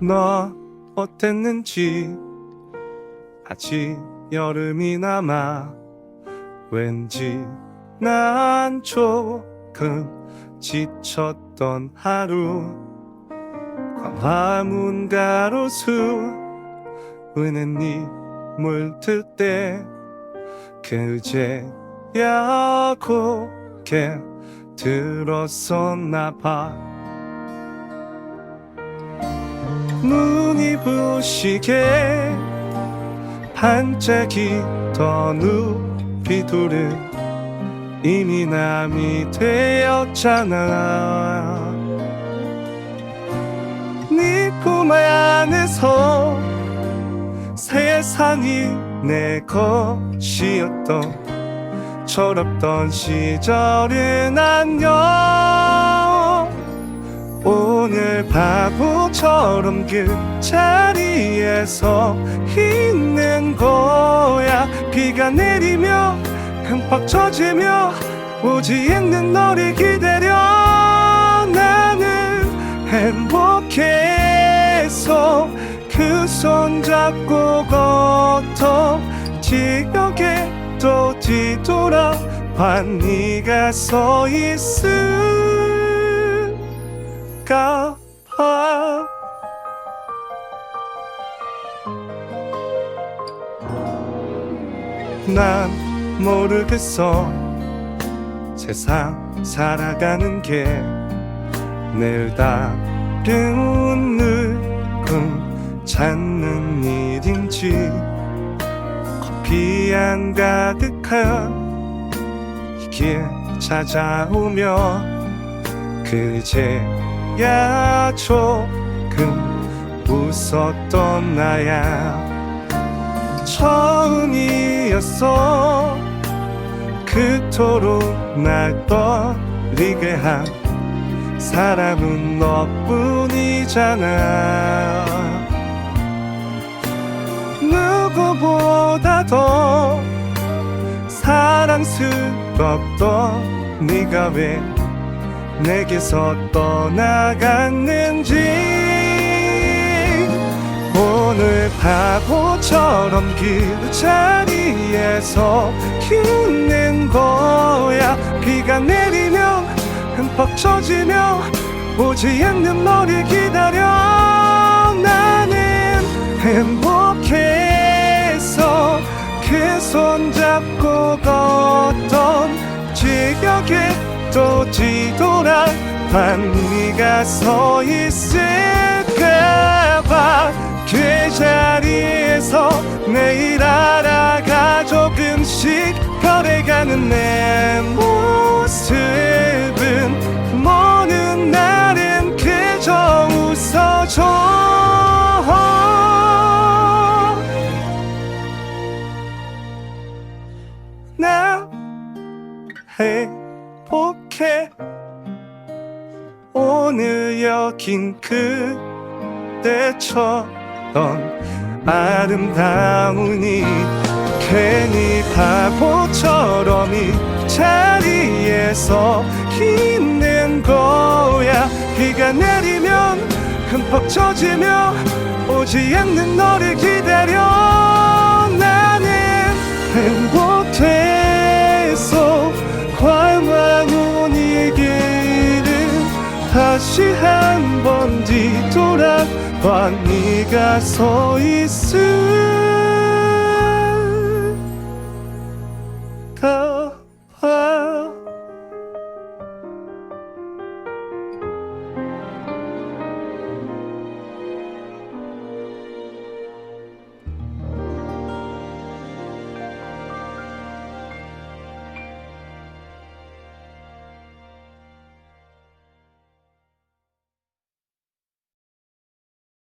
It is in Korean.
너 어땠는지 아직 여름이 남아 왠지 난 조금 지쳤던 하루. 광화문 가로수 은행잎 물들 때 그제야 고개 들었었나 봐 눈이 부시게 반짝이던 우리 둘은 이미 남이 되었잖아. 네품 안에서 세상이 내 것이었던 철없던 시절은 안녕. 오늘 바보 처럼 그 자리에서 있는 거야. 비가 내리며 흠뻑 젖으며 오지 않는 너를 기다려. 나는 행복해서 그 손 잡고 걷던 지역에 또 뒤돌아봐 네가 서 있을까 봐난 모르겠어. 세상 살아가는 게늘 다른 늙음 찾는 일인지 커피 안 가득한 이길 찾아오며 그제 야. 조금 웃었던 나야. 처음이었어. 그토록 날 떨리게 한 사람은 너뿐이잖아. 누구보다 더 사랑스럽던 네가 왜 내게서 떠나갔는지. 오늘 바보처럼 그 자리에서 있는 거야. 비가 내리면 흠뻑 젖으며 오지 않는 너를 기다려. 나는 행복해서 그 손 잡고 걷던 지역에 또뒤 돌아봐 네가 서 있을까봐 그 자리에서 내일 알아가 조금씩 변해가는 내 모습은 모든 날은 그저 웃어줘. 나 행복해 오늘 여긴 그때처럼 아름다우니 괜히 바보처럼 이 자리에서 있는 거야. 비가 내리면 흠뻑 젖으며 오지 않는 너를 기다려. 나는 행복 다시 한 번 뒤돌아봐. 네가 서 있을